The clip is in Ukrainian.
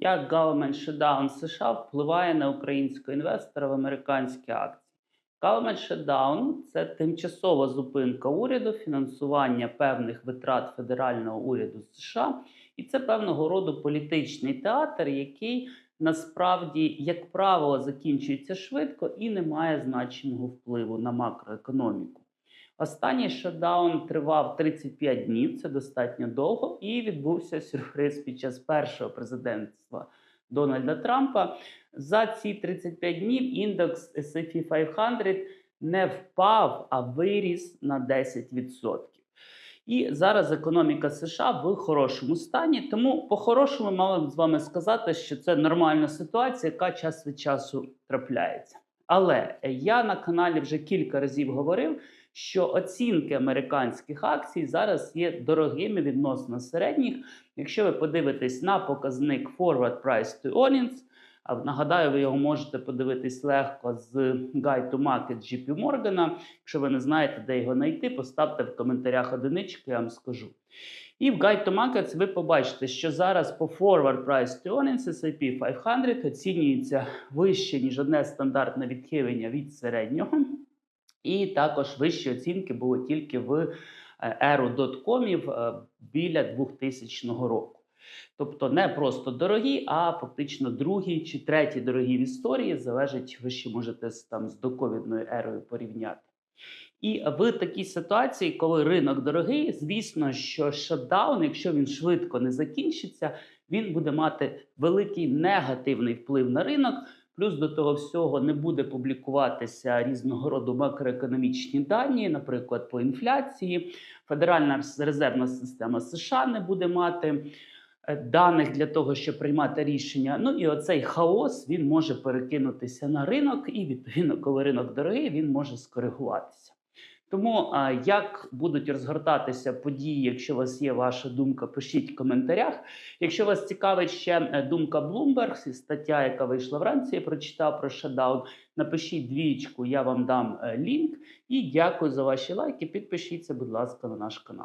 Як Government Shutdown США впливає на українського інвестора в американські акції? Government Shutdown – це тимчасова зупинка уряду, фінансування певних витрат федерального уряду США, і це певного роду політичний театр, який насправді, як правило, закінчується швидко і не має значного впливу на макроекономіку. Останній шатдаун тривав 35 днів, це достатньо довго, і відбувся сюрприз під час першого президентства Дональда Трампа. За ці 35 днів індекс S&P 500 не впав, а виріс на 10%. І зараз економіка США в хорошому стані. Тому по-хорошому мали б з вами сказати, що це нормальна ситуація, яка час від часу трапляється. Але я на каналі вже кілька разів говорив, що оцінки американських акцій зараз є дорогими відносно середніх. Якщо ви подивитесь на показник Forward Price to Earnings, а нагадаю, ви його можете подивитись легко з Guide to Market JP Morgan. Якщо ви не знаєте, де його знайти, поставте в коментарях одиничку, я вам скажу. І в Guide to Markets ви побачите, що зараз по Forward Price to Earnings S&P 500 оцінюється вище, ніж одне стандартне відхилення від середнього. І також вищі оцінки були тільки в еру доткомів е, біля 2000 року. Тобто не просто дорогі, а фактично другі чи треті дорогі в історії, залежить, ви ще можете там з доковідною ерою порівняти. І в такій ситуації, коли ринок дорогий, звісно, що шатдаун, якщо він швидко не закінчиться, він буде мати великий негативний вплив на ринок. Плюс до того всього не буде публікуватися різного роду макроекономічні дані, наприклад, по інфляції. Федеральна резервна система США не буде мати е, даних для того, щоб приймати рішення. Ну і оцей хаос він може перекинутися на ринок, і відповідно, коли ринок дорогий, він може скоригуватися. Тому як будуть розгортатися події, якщо у вас є ваша думка, пишіть в коментарях. Якщо вас цікавить ще е, думка Bloomberg, стаття, яка вийшла вранці, я прочитав про шатдаун, напишіть двічку, я вам дам е, лінк. І дякую за ваші лайки. Підпишіться, будь ласка, на наш канал.